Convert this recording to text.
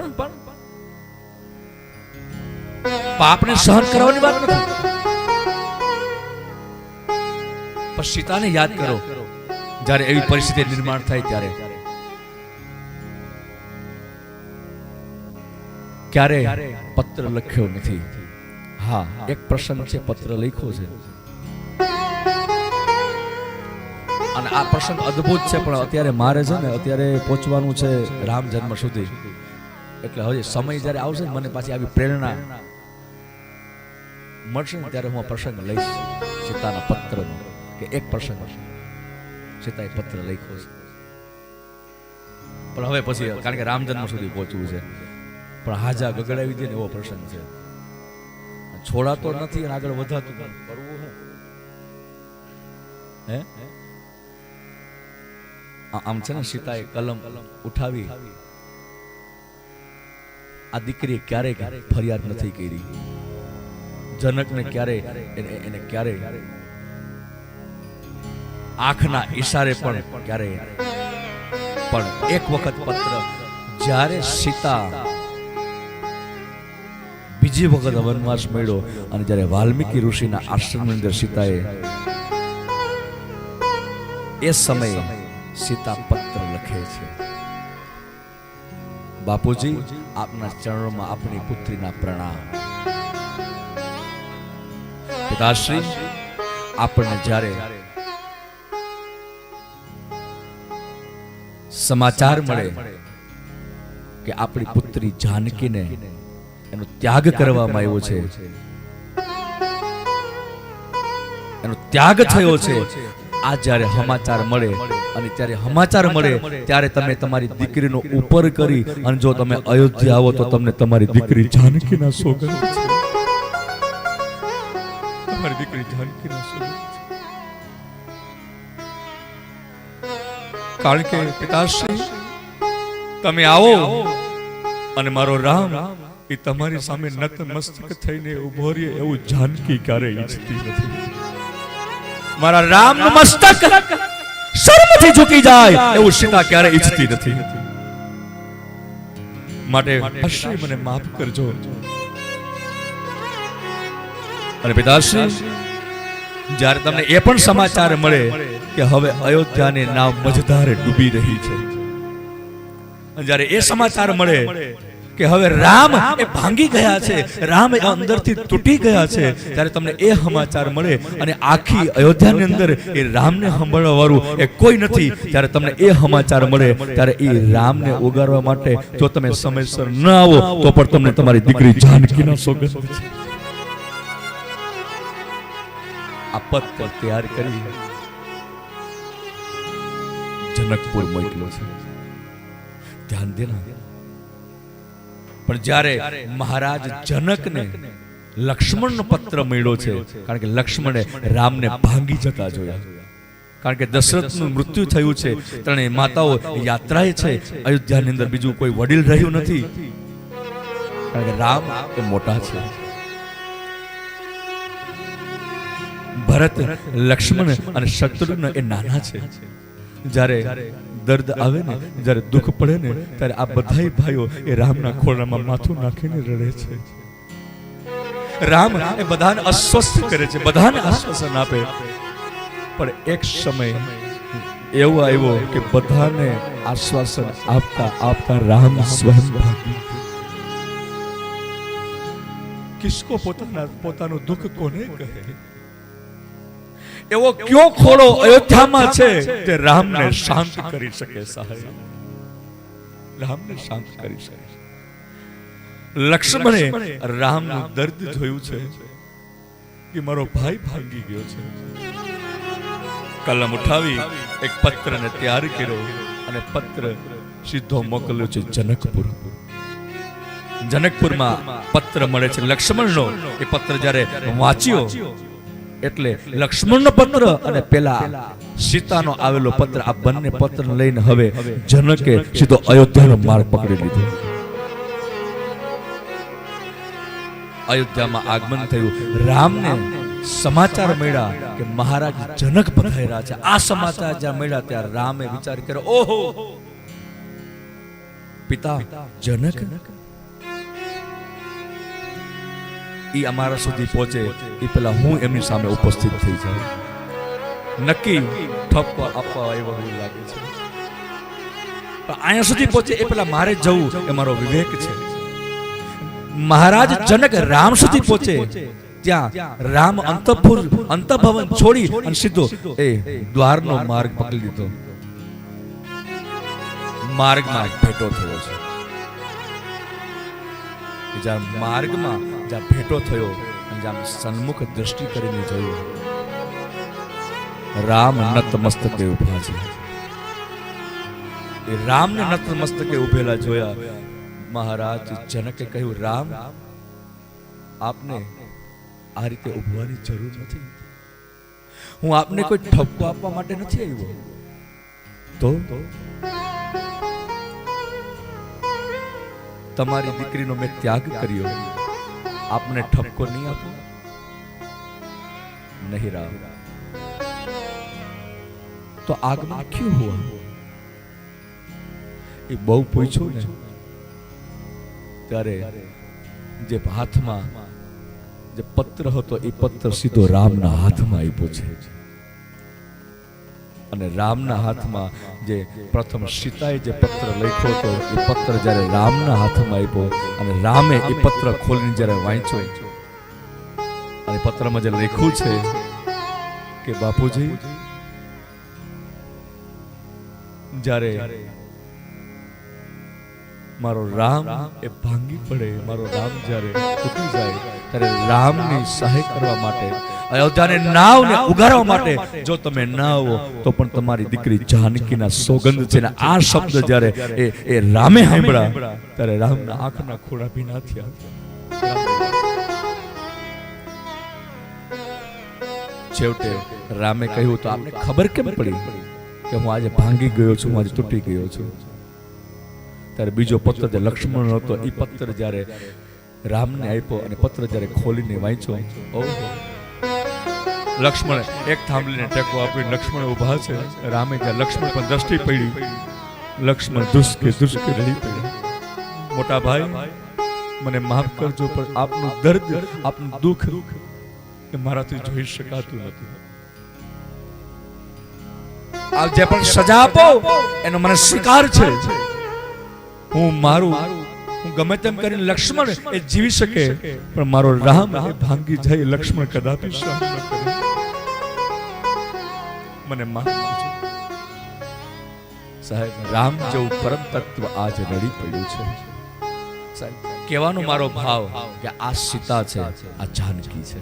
પણ પાપને સહન કરવાની વાત નથી. પણ સીતાને યાદ કરો, જ્યારે એવી પરિસ્થિતિ નિર્માણ થાય ત્યારે. ક્યારે પત્ર લખ્યો નથી. હા, એક પ્રસંગ છે, પત્ર લખ્યો છે. અને આ પ્રસંગ અદ્ભુત છે, પણ અત્યારે મારે છે ને અત્યારે પહોંચવાનું છે રામ જન્મ સુધી. એટલે હવે સમય જ્યારે આવશે ને મને પાછી આવી પ્રેરણા મળશે ને ત્યારે હું પ્રસંગ લઈશ સીતાના પત્રનો, કે એક પ્રસંગ સીતાએ પત્ર લખ્યો છે. પણ હવે પછી, કારણ કે રામ જન્મ સુધી પહોંચવું છે. પણ હાજા ગગડાવી દે ને એવો પ્રસંગ છે. છોડાતો નથી અને આગળ વધાતું કરવું હે? આમ છે ને સીતાએ કલમ ઉઠાવી આ દીકરીએ ક્યારેય ફરિયાદ નથી કરી. જનકને ક્યારે એને ક્યારે આંખના ઈશારે પણ ક્યારે પણ એક વખત પત્ર, જ્યારે સીતા બીજી વખત વનવાસ મળ્યો અને જ્યારે વાલ્મીકી ઋષિના આશ્રમની અંદર સીતાએ એ સમયે સીતા પત્ર લખે છે. બાપુજી આપના ચરણોમાં આપની પુત્રીના પ્રણામ. પિતાશ્રી આપણને જ્યારે સમાચાર મળે કે આપણી પુત્રી જાનકીને એનો ત્યાગ કરવામાં આવ્યો છે એનો ત્યાગ થયો છે. આ જ્યારે સમાચાર મળે અને ત્યારે સમાચાર મળે ત્યારે તમે તમારી દીકરીનો ઉપર કરી અને જો તમે અયોધ્યા આવો તો તમને તમારી દીકરી જાનકીના સોગંદ તમારી દીકરી જાનકીના સોગંદ કારણ કે પિતાશ્રી તમે આવો અને મારો રામ એ તમારી સામે નતમસ્તક થઈને ઊભો રહે એવું જાનકી ક્યારે ઈચ્છતી નથી. મારા રામ મસ્તક શર્મથી ઝૂકી જાય. એવું સીતા ક્યારે ઈચ્છતી નથી. માટે અશ્રી મને માફ કરજો. અને પિતાશ્રી જ્યારે તમને એ પણ સમાચાર મળે કે હવે અયોધ્યાને નામ મજધારે ડૂબી રહી છે. અને જ્યારે એ સમાચાર મળે કે હવે રામ એ ભાંગી ગયા છે. રામ એ અંદરથી તૂટી ગયા છે. ત્યારે તમને એ સમાચાર મળે અને આખી અયોધ્યાની અંદર એ રામને સંભાળવાવાળું એ કોઈ નથી. ત્યારે તમને એ સમાચાર મળે. ત્યારે એ રામને ઉગારવા માટે જો તમે સમયસર ન આવો તો પણ તમને તમારી દીકરી જાનકીનો સોગંદ છે. આ પત્ર તૈયાર કરી. જનકપુર મોકલ્યો છે. ધ્યાન દેના. પણ જ્યારે મહારાજ જનકને લક્ષ્મણનો પત્ર મળ્યો છે કારણ કે લક્ષ્મણે રામને ભાંગી જતા જોયા. કારણ કે દશરથનું મૃત્યુ થયું છે. ત્રણેય માતાઓ યાત્રાએ છે. અયોધ્યાની અંદર બીજું કોઈ વડીલ રહ્યું નથી. કારણ કે રામ એ મોટા છે. ભરત લક્ષ્મણ અને શત્રુઘ્ન એ નાના છે. જ્યારે દર્દ આવે ને, જ્યારે દુઃખ પડે ને, ત્યારે આ બધા ભાઈઓ એ રામના ખોળામાં માથું નાખીને રડે છે. રામ એ બધાને અસ્વસ્થ કરે છે, બધાને આશ્વાસન આપે. પણ એક સમય એવો આવ્યો કે બધાને આશ્વાસન આપતા આપતા રામ સ્વયં ભાગી કિસકો પોતાના, પોતાનું દુઃખ કોને કહે? એવો કયો ખોળો અયોધ્યામાં છે જે રામને શાંત કરી શકે સાહેબ? રામને શાંત કરી શકે લક્ષ્મણે રામનું દર્દ જોયું છે કે મારો ભાઈ ભાંગી ગયો છે. કલમ ઉઠાવી એક પત્રને તૈયાર કર્યો અને પત્ર સીધો મોકલ્યો છે જનકપુર. જનકપુરમાં પત્ર મળે છે. લક્ષ્મણનો એ પત્ર જ્યારે વાંચ્યો એટલે લક્ષ્મણનો પત્ર અને પેલા સીતાનો આવેલો પત્ર, આ બંને પત્ર લઈને હવે જનકે સીધો અયોધ્યાનો માર્ગ પકડી લીધો. અયોધ્યામાં આગમન થયું. રામને સમાચાર મળ્યા કે મહારાજ જનક પધાર્યા છે. આ સમાચાર જ્યાં મળ્યા ત્યાં રામે વિચાર કર્યો, ઓહો! પિતા જનક ઈ અમારા સુધી પહોંચે એ પહેલાં હું એમની સામે ઉપસ્થિત થઈ જાઉં. નક્કી ઠપકો આપવા એવું લાગે છે. અહીંયા સુધી પહોંચે એ પહેલાં મારે જવું એ મારો વિવેક છે. મહારાજ જનક રામ સુધી પહોંચે. ત્યાં રામ અંતપુર અંતભવન છોડી અને સીધો એ દ્વારનો માર્ગ પકડી લીધો. માર્ગમાં ભેટો થયો છે. જ્યાં માર્ગમાં જ્યાં ભેટો થયો અને જ્યાં સન્મુખ દ્રષ્ટિ કરીને જોયું. રામ નતમસ્તકે ઊભા છે એ રામને નતમસ્તકે ઉભેલા જોયા. મહારાજ જનકે કહ્યું, રામ, આપને આ રીતે ઉભવાની જરૂર નથી. હું આપને કોઈ ઠપકો આપવા માટે નથી આવ્યો. તો તમારી દીકરીનો મેં ત્યાગ કર્યો. આપને ઠપકો નહીં આપો? નહીં રામ. તો આગમન ક્યું હુઆ? એ બહુ પૂછ્યું ને, ત્યારે જે હાથમાં જે પત્ર હતો, એ પત્ર સીધો રામના હાથમાં આપ્યો છે. અને રામના હાથમાં જે પ્રથમ સીતાએ જે પત્ર લખ્યો હતો, એ પત્ર જ્યારે રામના હાથમાં આપ્યો અને રામે એ પત્ર ખોલીને જ્યારે વાંચ્યો, અને પત્રમાં જે લખ્યું છે કે, બાપુજી, જ્યારે મારો રામ એ ભાંગી પડે, મારો રામ જ્યારે તૂટી જાય ત્યારે રામની સહાય કરવા માટે, અયોધ્યાને નાવને ઉગારવા માટે જો તમે ના આવો તો પણ તમારી દીકરી જાનકીના સોગંદ છે ને આ શબ્દ જ્યારે એ એ રામે સાંભળ્યા, ત્યારે રામના આંખના ખોડા ભીના થયા. છેવટે રામે કહ્યું, તો આપને ખબર કેમ પડી કે હું આજે ભાંગી ગયો છું, હું આજે તૂટી ગયો છું? ત્યારે બીજો પત્ર જે લક્ષ્મણ હતો એ પત્ર જ્યારે રામને આપ્યો અને પત્ર જ્યારે ખોલીને વાંચ્યો, ઓહો. એક થાંભલીને ટેકો આપી, લક્ષ્મણ ઊભા છે. રામે જ્યાં લક્ષ્મણ પણ દ્રષ્ટિ પડી. લક્ષ્મણ દુષ્કે દુષ્કે રડી પડ્યા. મોટા ભાઈ, મને માફ કરજો, પણ આપનું દર્દ, આપનું દુઃખ એ મારાથી જોઈ શકાતું નથી. આપ જે પણ સજા આપો, એનો મને સ્વીકાર છે. હું મારું હું ગમે તેમ કરીને લક્ષ્મણ એ જીવી શકે પણ મારો રામ એ ભાંગી જાય લક્ષ્મણ કદાપી સહન ન કરે. મને માફ સાહેબ રામ જેવું પરમ તત્વ આજ રડી પડ્યું છે. સાહેબ કહેવાનો મારો ભાવ કે આ સીતા છે આ જાનકી છે.